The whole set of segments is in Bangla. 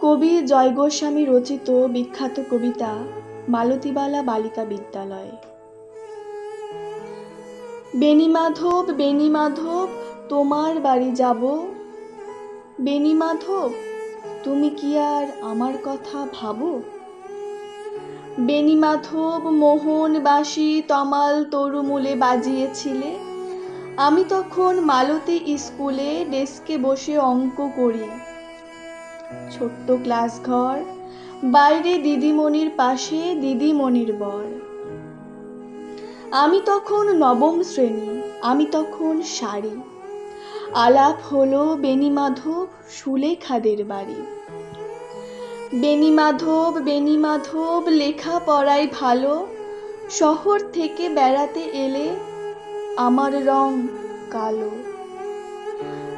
কবি জয় গোস্বামী রচিত বিখ্যাত কবিতা মালতীবালা বালিকা বিদ্যালয়। বেণীমাধব বেণীমাধব তোমার বাড়ি যাব। বেণীমাধব তুমি কি আর আমার কথা ভাবো? বেণীমাধব মোহন বাঁশি তমাল তরুমূলে বাজিয়েছিলে। আমি তখন মালতী স্কুলে ডেস্কে বসে অঙ্ক করি। ছোট্ট ক্লাস ঘর, বাইরে দিদিমণির পাশে দিদিমণির বর। আমি তখন নবম শ্রেণি, আমি তখন শাড়ি আলাপ হলো বেণীমাধব সুলেখাদের বাড়ি। বেণীমাধব বেণীমাধব লেখা পড়াই ভালো, শহর থেকে বেড়াতে এলে আমার রং কালো।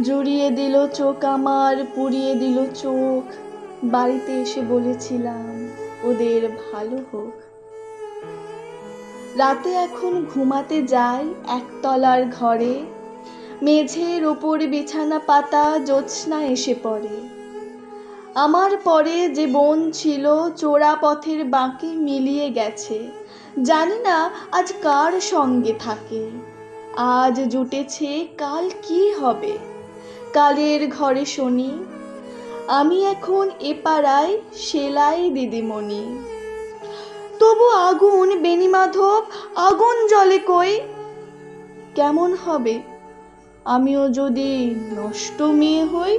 জুড়িয়ে দিল চোখ আমার, পুড়িয়ে দিল চোখ। বাড়িতে এসে বলেছিলাম, ওদের ভালো হোক। রাতে এখন ঘুমাতে যাই একতলার ঘরে। মেঝের ওপর বিছানা পাতা জ্যোৎস্না এসে পড়ে। আমার পরে যে বোন ছিল, চোরা পথের বাঁকে মিলিয়ে গেছে। জানি না আজ কার সঙ্গে থাকে। আজ জুটেছে, কাল কি হবে? কালের ঘরে শনি, আমি এখন এ পাড়ায় সেলাই দিদিমণি। তবু আগুন, বেণীমাধব, আগুন জলে কই? কেমন হবে? আমিও যদি নষ্ট মেয়ে হই